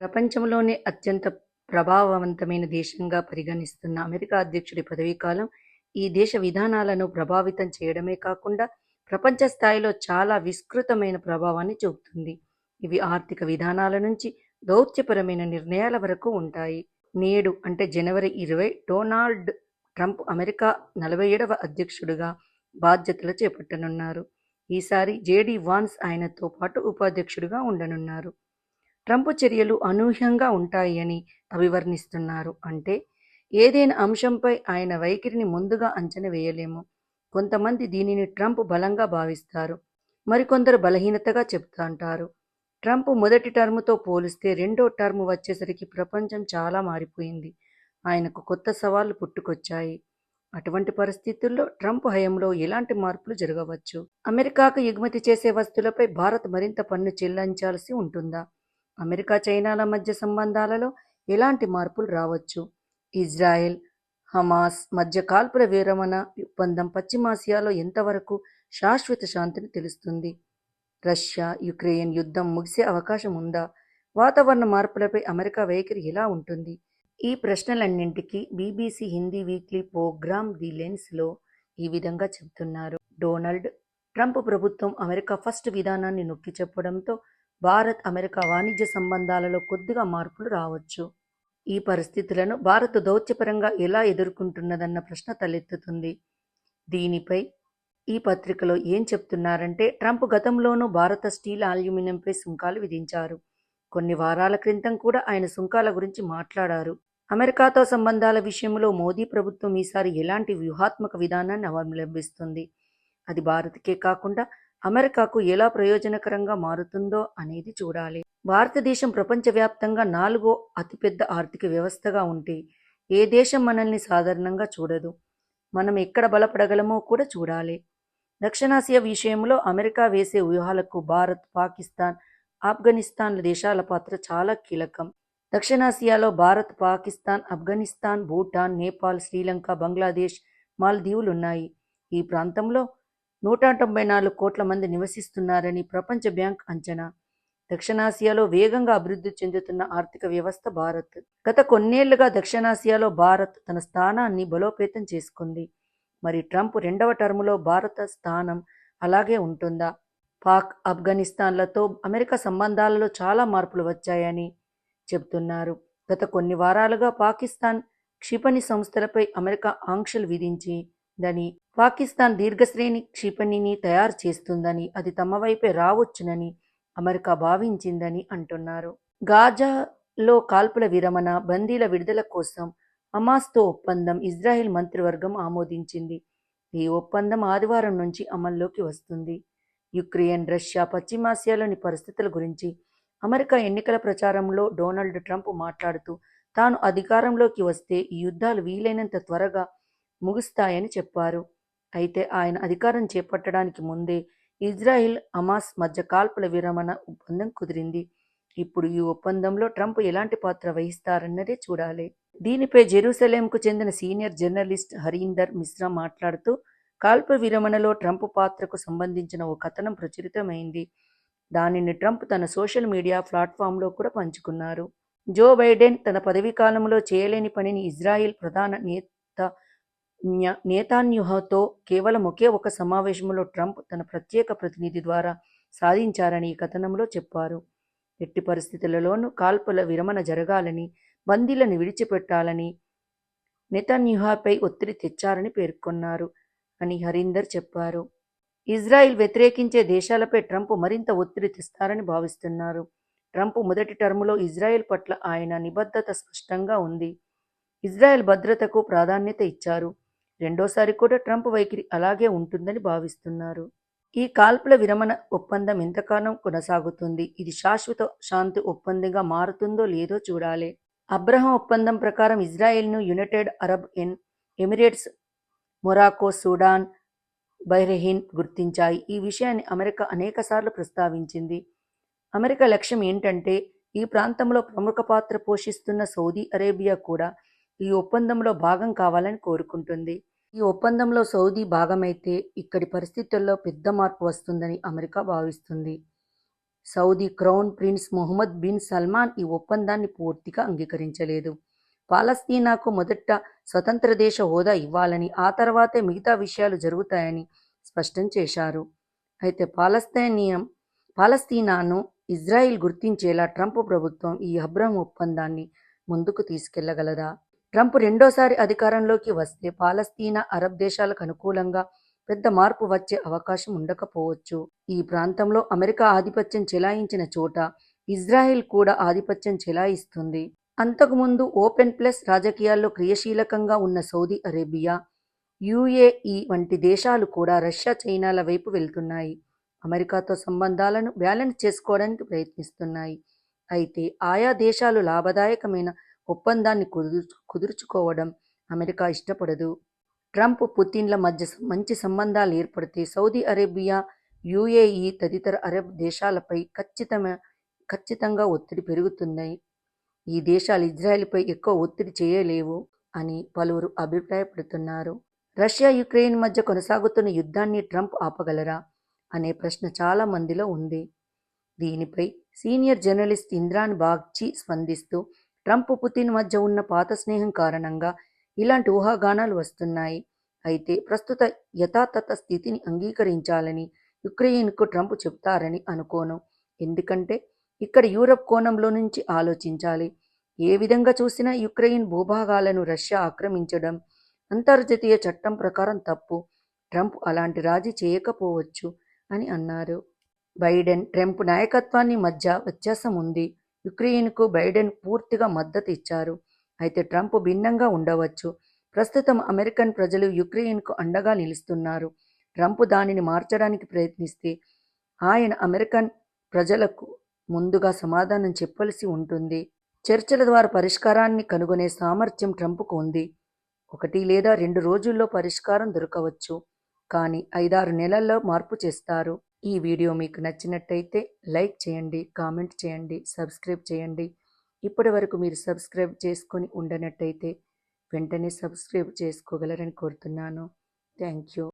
ప్రపంచంలోనే అత్యంత ప్రభావవంతమైన దేశంగా పరిగణిస్తున్న అమెరికా అధ్యక్షుడి పదవీకాలం ఈ దేశ విధానాలను ప్రభావితం చేయడమే కాకుండా ప్రపంచ స్థాయిలో చాలా విస్తృతమైన ప్రభావాన్ని చూపుతుంది. ఇవి ఆర్థిక విధానాల నుంచి దౌత్యపరమైన నిర్ణయాల వరకు ఉంటాయి. నేడు అంటే జనవరి ఇరవై డొనాల్డ్ ట్రంప్ అమెరికా నలభై ఏడవ అధ్యక్షుడిగా బాధ్యతలు చేపట్టనున్నారు. ఈసారి జేడీ వాన్స్ ఆయనతో పాటు ఉపాధ్యక్షుడిగా ఉండనున్నారు. ట్రంప్ చర్యలు అనూహ్యంగా ఉంటాయని అభివర్ణిస్తున్నారు. అంటే ఏదైనా అంశంపై ఆయన వైఖరిని ముందుగా అంచనా వేయలేము. కొంతమంది దీనిని ట్రంప్ బలంగా భావిస్తారు. మరికొందరు బలహీనతగా చెప్తాంటారు ట్రంప్ మొదటి టర్ముతో పోలిస్తే రెండో టర్మ్ వచ్చేసరికి ప్రపంచం చాలా మారిపోయింది. ఆయనకు కొత్త సవాళ్ళు పుట్టుకొచ్చాయి. అటువంటి పరిస్థితుల్లో ట్రంప్ హయంలో ఎలాంటి మార్పులు జరగవచ్చు? అమెరికాకు ఎగుమతి చేసే వస్తువులపై భారత్ మరింత పన్ను చెల్లించాల్సి ఉంటుందా? అమెరికా చైనాల మధ్య సంబంధాలలో ఎలాంటి మార్పులు రావచ్చు? ఇజ్రాయెల్ హమాస్ మధ్య కాల్పుల విరమణ ఒప్పందం పశ్చిమాసియాలో ఎంతవరకు శాశ్వత శాంతిని తెలుస్తుంది? రష్యా యుక్రెయిన్ యుద్ధం ముగిసే అవకాశం ఉందా? వాతావరణ మార్పులపై అమెరికా వైఖరి ఎలా ఉంటుంది? ఈ ప్రశ్నలన్నింటికీ BBC Hindi weekly program the లెన్స్లో ఈ విధంగా చెబుతున్నారు. డొనాల్డ్ ట్రంప్ ప్రభుత్వం అమెరికా ఫస్ట్ విధానాన్ని నొక్కి చెప్పడంతో భారత్ అమెరికా వాణిజ్య సంబంధాలలో కొద్దిగా మార్పులు రావచ్చు. ఈ పరిస్థితులను భారత్ దౌత్యపరంగా ఎలా ఎదుర్కొంటున్నదన్న ప్రశ్న తలెత్తుతుంది. దీనిపై ఈ పత్రికలో ఏం చెప్తున్నారంటే ట్రంప్ గతంలోనూ భారత స్టీల్ అల్యూమినియంపై సుంకాలు విధించారు. కొన్ని వారాల క్రితం కూడా ఆయన సుంకాల గురించి మాట్లాడారు. అమెరికాతో సంబంధాల విషయంలో మోదీ ప్రభుత్వం ఈసారి ఎలాంటి వ్యూహాత్మక విధానాన్ని అవలంబిస్తుంది? అది భారత్కే కాకుండా అమెరికాకు ఎలా ప్రయోజనకరంగా మారుతుందో అనేది చూడాలి. భారతదేశం ప్రపంచవ్యాప్తంగా నాలుగో అతిపెద్ద ఆర్థిక వ్యవస్థగా ఉంటే ఏ దేశం మనల్ని సాధారణంగా చూడదు. మనం ఎక్కడ బలపడగలమో కూడా చూడాలి. దక్షిణాసియా విషయంలో అమెరికా వేసే వ్యూహాలకు భారత్ పాకిస్తాన్ ఆఫ్ఘనిస్తాన్ల దేశాల పాత్ర చాలా కీలకం. దక్షిణాసియాలో భారత్ పాకిస్తాన్ ఆఫ్ఘనిస్తాన్ భూటాన్ నేపాల్ శ్రీలంక బంగ్లాదేశ్ మాల్దీవులు ఉన్నాయి ఈ ప్రాంతంలో నూట తొంభై నాలుగు కోట్ల మంది నివసిస్తున్నారని ప్రపంచ బ్యాంక్ అంచనా. దక్షిణాసియాలో వేగంగా అభివృద్ధి చెందుతున్న ఆర్థిక వ్యవస్థ భారత్. గత కొన్నేళ్ళుగా దక్షిణాసియాలో భారత్ తన స్థానాన్ని బలోపేతం చేసుకుంది. మరి ట్రంప్ రెండవ టర్ములో భారత స్థానం అలాగే ఉంటుందా? పాక్ ఆఫ్ఘనిస్తాన్లతో అమెరికా సంబంధాలలో చాలా మార్పులు వచ్చాయని చెబుతున్నారు. గత కొన్ని వారాలుగా పాకిస్తాన్ క్షిపణి సంస్థలపై అమెరికా ఆంక్షలు విధించి దని పాకిస్తాన్ దీర్ఘశ్రేణి క్షిపణిని తయారు చేస్తుందని అది తమ వైపే రావచ్చునని అమెరికా భావించిందని అంటున్నారు. గాజాలో కాల్పుల విరమణ బందీల విడుదల కోసం అమాస్తో ఒప్పందం ఇజ్రాయెల్ మంత్రివర్గం ఆమోదించింది. ఈ ఒప్పందం ఆదివారం నుంచి అమల్లోకి వస్తుంది. యుక్రెయిన్ రష్యా పశ్చిమాసియాలోని పరిస్థితుల గురించి అమెరికా ఎన్నికల ప్రచారంలో డొనాల్డ్ ట్రంప్ మాట్లాడుతూ తాను అధికారంలోకి వస్తే ఈ యుద్ధాలు వీలైనంత త్వరగా ముగుస్తాయని చెప్పారు. అయితే ఆయన అధికారం చేపట్టడానికి ముందే ఇజ్రాయిల్ హమాస్ మధ్య కాల్పుల విరమణ ఒప్పందం కుదిరింది. ఇప్పుడు ఈ ఒప్పందంలో ట్రంప్ ఎలాంటి పాత్ర వహిస్తారన్నదే చూడాలి. దీనిపై జెరూసలేంకు చెందిన సీనియర్ జర్నలిస్ట్ హరీందర్ మిశ్రా మాట్లాడుతూ కాల్పుల విరమణలో ట్రంప్ పాత్రకు సంబంధించిన ఓ కథనం ప్రచురితమైంది. దానిని ట్రంప్ తన సోషల్ మీడియా ప్లాట్ఫామ్లో కూడా పంచుకున్నారు. జో బైడెన్ తన పదవీ కాలంలో చేయలేని పనిని ఇజ్రాయిల్ ప్రధాన నేత నేతాన్యూహతో కేవలం ఒకే ఒక సమావేశంలో ట్రంప్ తన ప్రత్యేక ప్రతినిధి ద్వారా సాధించారని ఈ కథనంలో చెప్పారు. ఎట్టి పరిస్థితులలోనూ కాల్పుల విరమణ జరగాలని బందీలను విడిచిపెట్టాలని నెతన్యూహాపై ఒత్తిడి తెచ్చారని పేర్కొన్నారు అని హరీందర్ చెప్పారు. ఇజ్రాయిల్ వ్యతిరేకించే దేశాలపై ట్రంప్ మరింత ఒత్తిడి తెస్తారని భావిస్తున్నారు. ట్రంప్ మొదటి టర్ములో ఇజ్రాయెల్ పట్ల ఆయన నిబద్ధత స్పష్టంగా ఉంది. ఇజ్రాయెల్ భద్రతకు ప్రాధాన్యత ఇచ్చారు. రెండోసారి కూడా ట్రంప్ వైఖరి అలాగే ఉంటుందని భావిస్తున్నారు. ఈ కాల్పుల విరమణ ఒప్పందం ఎంతకాలం కొనసాగుతుంది? ఇది శాశ్వత శాంతి ఒప్పందంగా మారుతుందో లేదో చూడాలి. అబ్రహం ఒప్పందం ప్రకారం ఇజ్రాయెల్ను యునైటెడ్ అరబ్ ఎన్ ఎమిరేట్స్ మొరాకో సూడాన్ బహ్రెయిన్ గుర్తించాయి. ఈ విషయాన్ని అమెరికా అనేకసార్లు ప్రస్తావించింది. అమెరికా లక్ష్యం ఏంటంటే ఈ ప్రాంతంలో ప్రముఖ పాత్ర పోషిస్తున్న సౌదీ అరేబియా కూడా ఈ ఒప్పందంలో భాగం కావాలని కోరుకుంటుంది. ఈ ఒప్పందంలో సౌదీ భాగమైతే ఇక్కడి పరిస్థితుల్లో పెద్ద మార్పు వస్తుందని అమెరికా భావిస్తుంది. Saudi crown prince Mohammed bin Salman ఈ ఒప్పందాన్ని పూర్తిగా అంగీకరించలేదు. పాలస్తీనాకు మొదట స్వతంత్ర దేశ హోదా ఇవ్వాలని ఆ తర్వాతే మిగతా విషయాలు జరుగుతాయని స్పష్టం చేశారు. అయితే పాలస్తీనియం పాలస్తీనాను ఇజ్రాయిల్ గుర్తించేలా ట్రంప్ ప్రభుత్వం ఈ అబ్రహం ఒప్పందాన్ని ముందుకు తీసుకెళ్ళగలదా? ట్రంప్ రెండోసారి అధికారంలోకి వస్తే పాలస్తీనా అరబ్ దేశాలకు అనుకూలంగా పెద్ద మార్పు వచ్చే అవకాశం ఉండకపోవచ్చు. ఈ ప్రాంతంలో అమెరికా ఆధిపత్యం చెలాయించిన చోట ఇజ్రాయెల్ కూడా ఆధిపత్యం చెలాయిస్తుంది. అంతకుముందు ఓపెన్ ప్లస్ రాజకీయాల్లో క్రియాశీలకంగా ఉన్న సౌదీ అరేబియా యుఏఈ వంటి దేశాలు కూడా రష్యా చైనాల వైపు వెళ్తున్నాయి. అమెరికాతో సంబంధాలను బ్యాలెన్స్ చేసుకోవడానికి ప్రయత్నిస్తున్నాయి. అయితే ఆయా దేశాలు లాభదాయకమైన ఒప్పందాన్ని కుదుర్చు కుదుర్చుకోవడం అమెరికా ఇష్టపడదు. ట్రంప్ పుతిన్ల మధ్య మంచి సంబంధాలు ఏర్పడితే సౌదీ అరేబియా యుఏఈ తదితర అరబ్ దేశాలపై ఖచ్చితమ ఖచ్చితంగా ఒత్తిడి పెరుగుతున్నాయి. ఈ దేశాలు ఇజ్రాయెల్పై ఎక్కువ ఒత్తిడి చేయలేవు అని పలువురు అభిప్రాయపడుతున్నారు. రష్యా యుక్రెయిన్ మధ్య కొనసాగుతున్న యుద్ధాన్ని ట్రంప్ ఆపగలరా అనే ప్రశ్న చాలా మందిలో ఉంది. దీనిపై సీనియర్ జర్నలిస్ట్ ఇంద్రాన్ బాగ్చి స్పందిస్తూ ట్రంప్ పుతిన్ మధ్య ఉన్న పాత స్నేహం కారణంగా ఇలాంటి ఊహాగానాలు వస్తున్నాయి. అయితే ప్రస్తుత యథాతథ స్థితిని అంగీకరించాలని యుక్రెయిన్కు ట్రంప్ చెప్తారని అనుకోను. ఎందుకంటే ఇక్కడ యూరప్ కోణంలో నుంచి ఆలోచించాలి. ఏ విధంగా చూసినా యుక్రెయిన్ భూభాగాలను రష్యా ఆక్రమించడం అంతర్జాతీయ చట్టం ప్రకారం తప్పు. ట్రంప్ అలాంటి రాజీ చేయకపోవచ్చు అని అన్నారు. బైడెన్ ట్రంప్ నాయకత్వాన్ని మధ్య వ్యత్యాసం ఉంది యుక్రెయిన్కు బైడెన్ పూర్తిగా మద్దతు ఇచ్చారు. అయితే ట్రంప్ భిన్నంగా ఉండవచ్చు. ప్రస్తుతం అమెరికన్ ప్రజలు యుక్రెయిన్కు అండగా నిలుస్తున్నారు. ట్రంప్ దానిని మార్చడానికి ప్రయత్నిస్తే ఆయన అమెరికన్ ప్రజలకు ముందుగా సమాధానం చెప్పవలసి ఉంటుంది. చర్చల ద్వారా పరిష్కారాన్ని కనుగొనే సామర్థ్యం ట్రంప్కు ఉంది. ఒకటి లేదా రెండు రోజుల్లో పరిష్కారం దొరకవచ్చు. కానీ ఐదారు నెలల్లో మార్పు చేస్తారు. ఈ వీడియో మీకు నచ్చినట్టయితే లైక్ చేయండి కామెంట్ చేయండి సబ్స్క్రైబ్ చేయండి. ఇప్పటి వరకు మీరు సబ్స్క్రైబ్ చేసుకొని ఉండనట్టయితే వెంటనే సబ్స్క్రైబ్ చేసుకోగలరని కోరుతున్నాను. Thank you.